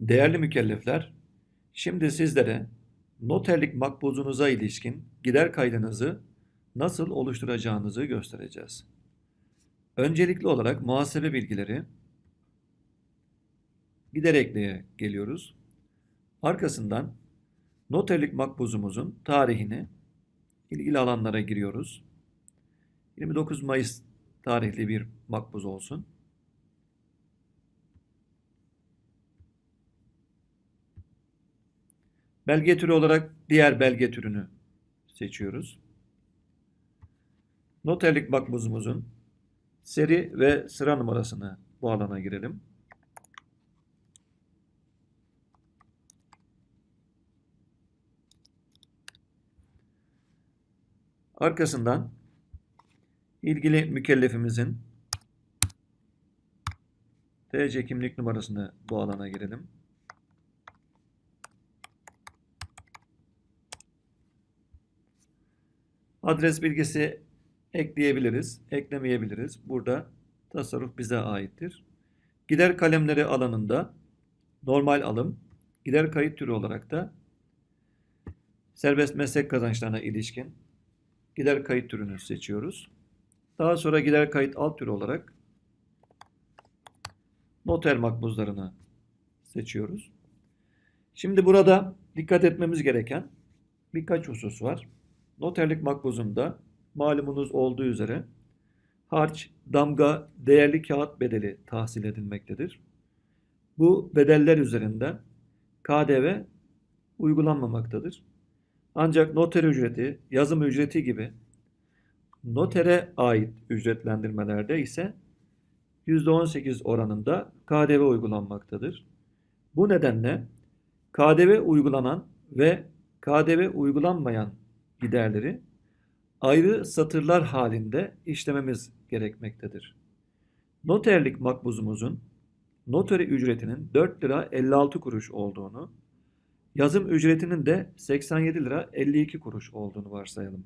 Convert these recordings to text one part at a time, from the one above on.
Değerli mükellefler, şimdi sizlere noterlik makbuzunuza ilişkin gider kaydınızı nasıl oluşturacağınızı göstereceğiz. Öncelikli olarak muhasebe bilgileri gider ekleye geliyoruz. Arkasından noterlik makbuzumuzun tarihini ilgili alanlara giriyoruz. 29 Mayıs tarihli bir makbuz olsun. Belge türü olarak diğer belge türünü seçiyoruz. Noterlik makbuzumuzun seri ve sıra numarasını bu alana girelim. Arkasından ilgili mükellefimizin TC kimlik numarasını bu alana girelim. Adres bilgisi ekleyebiliriz, eklemeyebiliriz. Burada tasarruf bize aittir. Gider kalemleri alanında normal alım, gider kayıt türü olarak da serbest meslek kazançlarına ilişkin gider kayıt türünü seçiyoruz. Daha sonra gider kayıt alt türü olarak noter makbuzlarını seçiyoruz. Şimdi burada dikkat etmemiz gereken birkaç husus var. Noterlik makbuzunda malumunuz olduğu üzere harç, damga, değerli kağıt bedeli tahsil edilmektedir. Bu bedeller üzerinden KDV uygulanmamaktadır. Ancak noter ücreti, yazım ücreti gibi notere ait ücretlendirmelerde ise %18 oranında KDV uygulanmaktadır. Bu nedenle KDV uygulanan ve KDV uygulanmayan giderleri ayrı satırlar halinde işlememiz gerekmektedir. Noterlik makbuzumuzun noteri ücretinin 4 lira 56 kuruş olduğunu, yazım ücretinin de 87 lira 52 kuruş olduğunu varsayalım.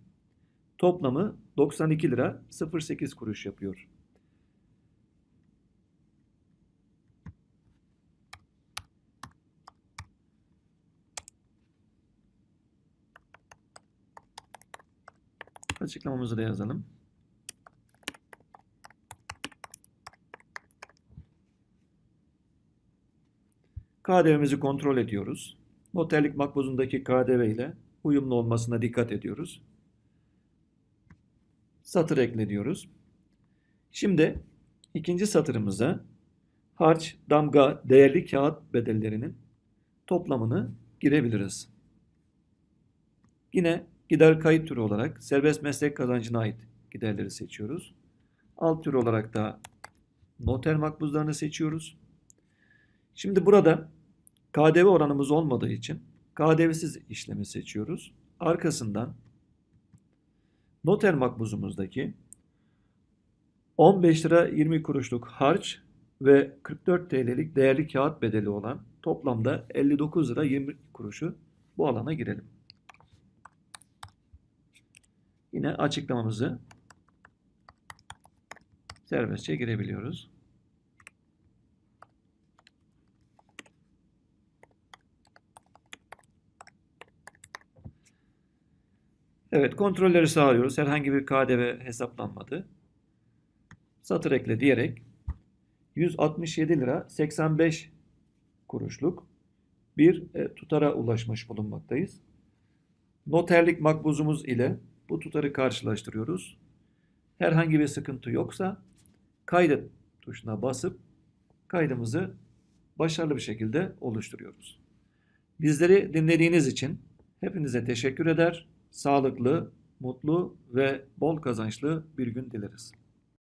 Toplamı 92 lira 08 kuruş yapıyor. Açıklamamızı da yazalım. KDV'mizi kontrol ediyoruz. Noterlik makbuzundaki KDV ile uyumlu olmasına dikkat ediyoruz. Satır ekle diyoruz. Şimdi ikinci satırımıza harç, damga, değerli kağıt bedellerinin toplamını girebiliriz. Yine gider kayıt türü olarak serbest meslek kazancına ait giderleri seçiyoruz. Alt tür olarak da noter makbuzlarını seçiyoruz. Şimdi burada KDV oranımız olmadığı için KDV'siz işlemi seçiyoruz. Arkasından noter makbuzumuzdaki 15 lira 20 kuruşluk harç ve 44 TL'lik değerli kağıt bedeli olan toplamda 59 lira 20 kuruşu bu alana girelim. Yine açıklamamızı serbestçe girebiliyoruz. Evet kontrolleri sağlıyoruz. Herhangi bir KDV hesaplanmadı. Satır ekle diyerek 167 lira 85 kuruşluk bir e, tutara ulaşmış bulunmaktayız. Noterlik makbuzumuz ile bu tutarı karşılaştırıyoruz. Herhangi bir sıkıntı yoksa kaydet tuşuna basıp kaydımızı başarılı bir şekilde oluşturuyoruz. Bizleri dinlediğiniz için hepinize teşekkür eder. Sağlıklı, mutlu ve bol kazançlı bir gün dileriz.